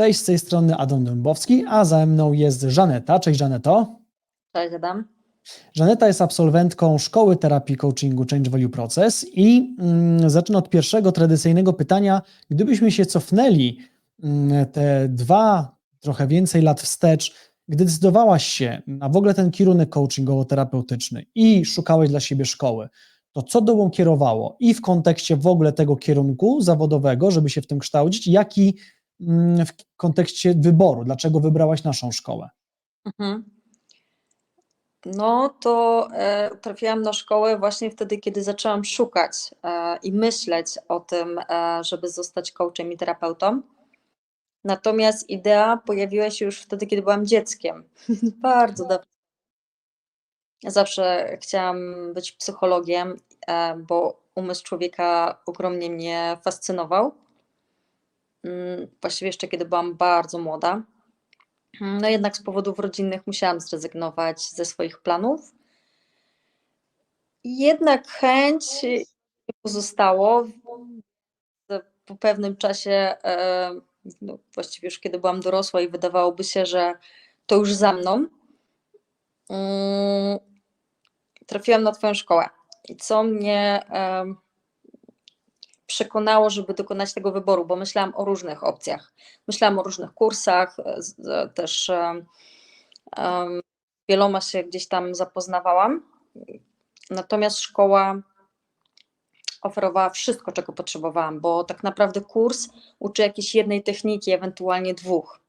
Cześć, z tej strony Adam Dębowski, a za mną jest Żaneta. Cześć Żaneto. Cześć Adam. Żaneta jest absolwentką Szkoły Terapii Coachingu Change Value Process i mm, od pierwszego tradycyjnego pytania. Gdybyśmy się cofnęli mm, te dwa, trochę więcej lat wstecz, gdy decydowałaś się na w ogóle ten kierunek coachingowo-terapeutyczny i szukałeś dla siebie szkoły, to co tobą kierowało i w kontekście w ogóle tego kierunku zawodowego, żeby się w tym kształcić, jak i w kontekście wyboru, dlaczego wybrałaś naszą szkołę? Mhm. No to e, trafiłam na szkołę właśnie wtedy, kiedy zaczęłam szukać e, i myśleć o tym, e, żeby zostać coachem i terapeutą. Natomiast idea pojawiła się już wtedy, kiedy byłam dzieckiem. Bardzo dawno. Ja zawsze chciałam być psychologiem, e, bo umysł człowieka ogromnie mnie fascynował. Mm, Właściwie jeszcze kiedy byłam bardzo młoda. No jednak z powodów rodzinnych musiałam zrezygnować ze swoich planów. Jednak chęć pozostało. Po pewnym czasie, no właściwie już kiedy byłam dorosła i wydawałoby się, że to już za mną, mm, trafiłam na Twoją szkołę. I co mnie przekonało, żeby dokonać tego wyboru, bo myślałam o różnych opcjach. Myślałam o różnych kursach, e, e, też em, wieloma się gdzieś tam zapoznawałam. Natomiast szkoła oferowała wszystko, czego potrzebowałam, bo tak naprawdę kurs uczy jakiejś jednej techniki, ewentualnie dwóch.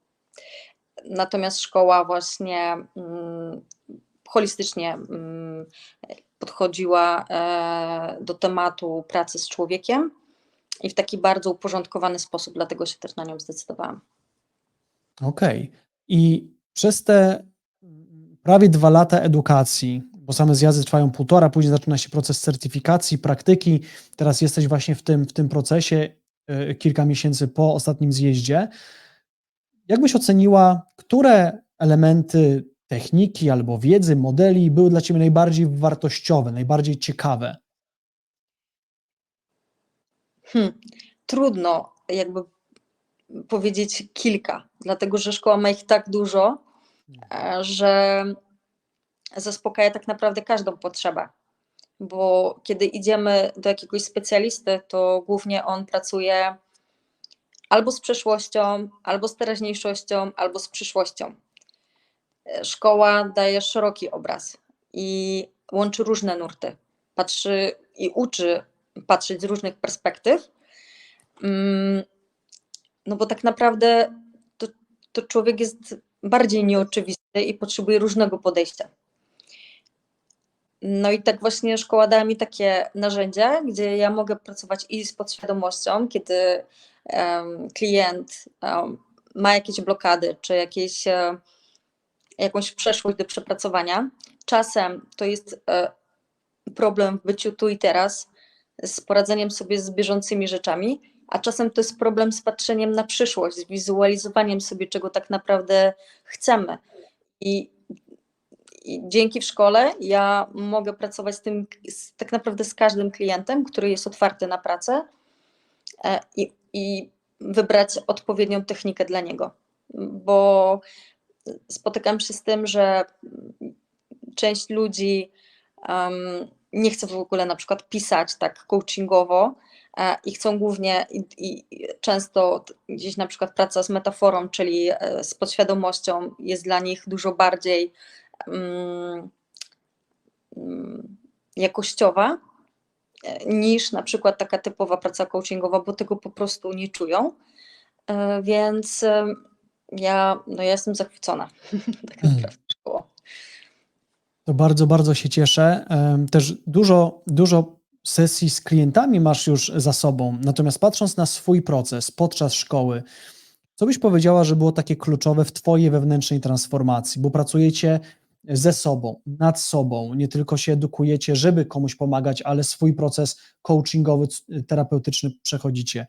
Natomiast szkoła właśnie mm, holistycznie mm, podchodziła e, do tematu pracy z człowiekiem i w taki bardzo uporządkowany sposób, dlatego się też na nią zdecydowałam. Okej. I przez te mm, prawie dwa lata edukacji, bo same zjazdy trwają półtora, później zaczyna się proces certyfikacji, praktyki. Teraz jesteś właśnie w tym, w tym procesie e, kilka miesięcy po ostatnim zjeździe. Jak byś oceniła, które elementy techniki albo wiedzy, modeli były dla Ciebie najbardziej wartościowe, najbardziej ciekawe? Hmm. Trudno jakby powiedzieć kilka, dlatego że szkoła ma ich tak dużo, e, że zaspokaja tak naprawdę każdą potrzebę. Bo kiedy idziemy do jakiegoś specjalisty, to głównie on pracuje albo z przeszłością, albo z teraźniejszością, albo z przyszłością. E, Szkoła daje szeroki obraz i łączy różne nurty. Patrzy i uczy patrzeć z różnych perspektyw. Mm, No bo tak naprawdę to, to człowiek jest bardziej nieoczywisty i potrzebuje różnego podejścia. No i tak właśnie szkoła dała mi takie narzędzia, gdzie ja mogę pracować i z podświadomością, kiedy em, klient em, ma jakieś blokady, czy jakieś, e, jakąś przeszłość do przepracowania. Czasem to jest e, problem w byciu tu i teraz, z poradzeniem sobie z bieżącymi rzeczami, a czasem to jest problem z patrzeniem na przyszłość, z wizualizowaniem sobie, czego tak naprawdę chcemy. I, i dzięki w szkole ja mogę pracować z tym, z, tak naprawdę z każdym klientem, który jest otwarty na pracę e, i, i wybrać odpowiednią technikę dla niego. Bo spotykam się z tym, że część ludzi um, nie chce w ogóle na przykład pisać tak coachingowo e, i chcą głównie i, i często gdzieś na przykład praca z metaforą, czyli e, z podświadomością jest dla nich dużo bardziej mm, jakościowa e, niż na przykład taka typowa praca coachingowa, bo tego po prostu nie czują. Więc ja, no ja jestem zachwycona tak Mm. naprawdę. To bardzo, bardzo się cieszę. Też dużo, dużo sesji z klientami masz już za sobą. Natomiast patrząc na swój proces podczas szkoły, co byś powiedziała, że było takie kluczowe w Twojej wewnętrznej transformacji? Bo pracujecie ze sobą, nad sobą, nie tylko się edukujecie, żeby komuś pomagać, ale swój proces coachingowy, terapeutyczny przechodzicie.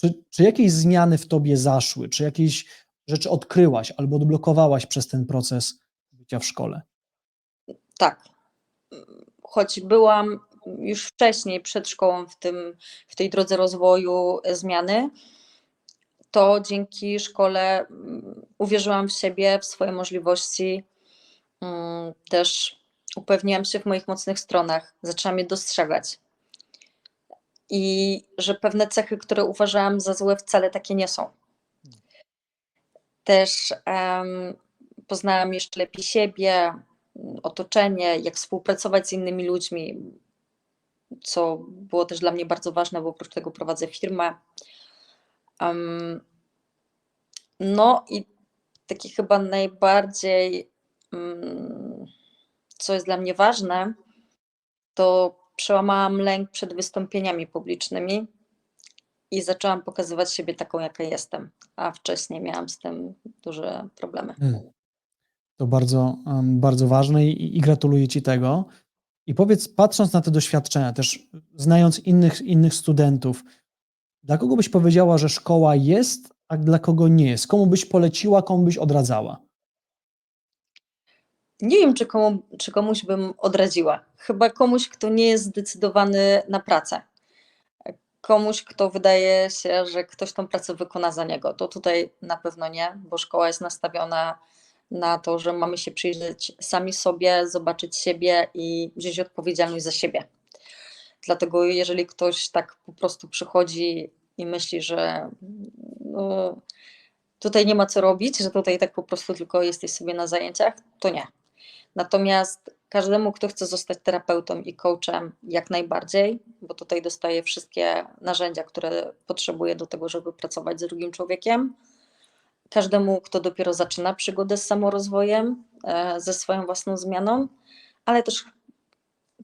Czy, czy jakieś zmiany w Tobie zaszły? Czy jakieś rzeczy odkryłaś albo odblokowałaś przez ten proces bycia w szkole? Tak. Choć byłam już wcześniej przed szkołą w, tym, w tej drodze rozwoju e, zmiany, to dzięki szkole mm, uwierzyłam w siebie, w swoje możliwości. Mm, Też upewniłam się w moich mocnych stronach, zaczęłam je dostrzegać. I że pewne cechy, które uważałam za złe, wcale takie nie są. Też em, poznałam jeszcze lepiej siebie, otoczenie, jak współpracować z innymi ludźmi, co było też dla mnie bardzo ważne, bo oprócz tego prowadzę firmę. No i takie chyba najbardziej, mm, co jest dla mnie ważne, to przełamałam lęk przed wystąpieniami publicznymi i zaczęłam pokazywać siebie taką, jaka jestem, a wcześniej miałam z tym duże problemy. Mm. To bardzo, bardzo ważne i, i gratuluję Ci tego. I powiedz, patrząc na te doświadczenia, też znając innych, innych studentów, dla kogo byś powiedziała, że szkoła jest, a dla kogo nie jest? Komu byś poleciła, komu byś odradzała? Nie wiem, czy, komu, czy komuś bym odradziła. Chyba komuś, kto nie jest zdecydowany na pracę. Komuś, kto wydaje się, że ktoś tą pracę wykona za niego. To tutaj na pewno nie, bo szkoła jest nastawiona na to, że mamy się przyjrzeć sami sobie, zobaczyć siebie i wziąć odpowiedzialność za siebie. Dlatego, jeżeli ktoś tak po prostu przychodzi i myśli, że no, tutaj nie ma co robić, że tutaj tak po prostu tylko jesteś sobie na zajęciach, to nie. Natomiast każdemu, kto chce zostać terapeutą i coachem, jak najbardziej, bo tutaj dostaje wszystkie narzędzia, które potrzebuje do tego, żeby pracować z drugim człowiekiem. Każdemu, kto dopiero zaczyna przygodę z samorozwojem, e, ze swoją własną zmianą, ale też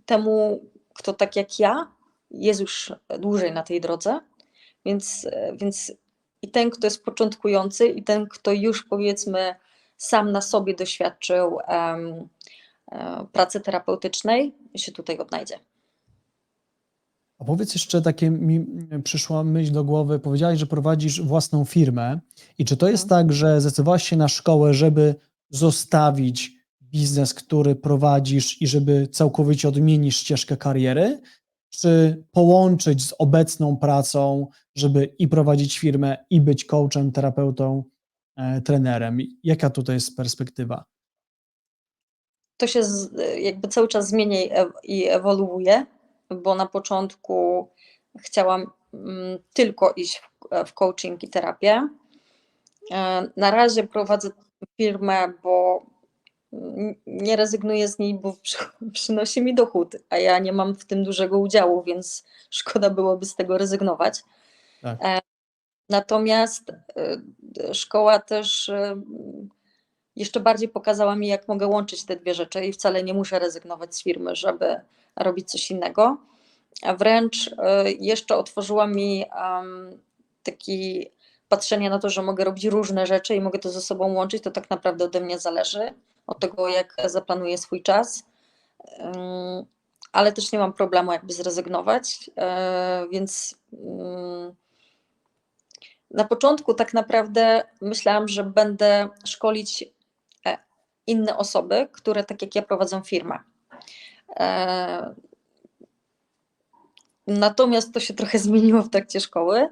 temu, kto tak jak ja jest już dłużej na tej drodze, więc, e, więc i ten, kto jest początkujący, i ten, kto już powiedzmy sam na sobie doświadczył e, pracy terapeutycznej, się tutaj odnajdzie. A powiedz jeszcze takie mi przyszła myśl do głowy. Powiedziałaś, że prowadzisz własną firmę. I czy to jest Mhm. tak, że zdecydowałaś się na szkołę, żeby zostawić biznes, który prowadzisz i żeby całkowicie odmienić ścieżkę kariery? Czy połączyć z obecną pracą, żeby i prowadzić firmę, i być coachem, terapeutą, e, trenerem? Jaka tutaj jest perspektywa? To się z, jakby cały czas zmienia i ewoluuje, bo na początku chciałam mm, tylko iść w, coaching i terapię. E, Na razie prowadzę firmę, bo nie rezygnuję z niej, bo przy, przynosi mi dochód, a ja nie mam w tym dużego udziału, więc szkoda byłoby z tego rezygnować. Tak. E, Natomiast e, szkoła też jeszcze bardziej pokazała mi, jak mogę łączyć te dwie rzeczy i wcale nie muszę rezygnować z firmy, żeby robić coś innego. A wręcz e, jeszcze otworzyła mi um, taki patrzenie na to, że mogę robić różne rzeczy i mogę to ze sobą łączyć, to tak naprawdę ode mnie zależy, od tego, jak zaplanuję swój czas. Ym, Ale też nie mam problemu, jakby zrezygnować, e, więc. ym, na początku tak naprawdę myślałam, że będę szkolić inne osoby, które tak jak ja prowadzą firmę. E, Natomiast to się trochę zmieniło w trakcie szkoły,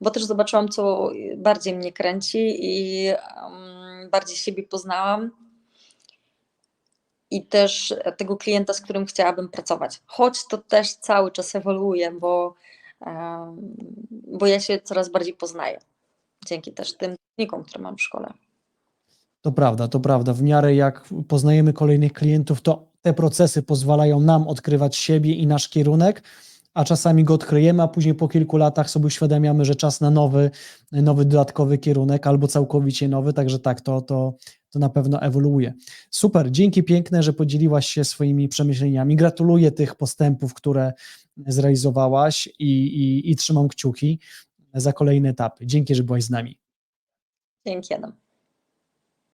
bo też zobaczyłam, co bardziej mnie kręci i bardziej siebie poznałam. I też tego klienta, z którym chciałabym pracować. Choć to też cały czas ewoluuje, bo, bo ja się coraz bardziej poznaję. Dzięki też tym technikom, które mam w szkole. To prawda, to prawda. W miarę jak poznajemy kolejnych klientów, to te procesy pozwalają nam odkrywać siebie i nasz kierunek, a czasami go odkryjemy, a później po kilku latach sobie uświadamiamy, że czas na nowy, nowy dodatkowy kierunek albo całkowicie nowy, także tak, to, to, to na pewno ewoluuje. Super, dzięki piękne, że podzieliłaś się swoimi przemyśleniami. Gratuluję tych postępów, które zrealizowałaś i, i, i trzymam kciuki za kolejne etapy. Dzięki, że byłaś z nami. Dzięki, Adam.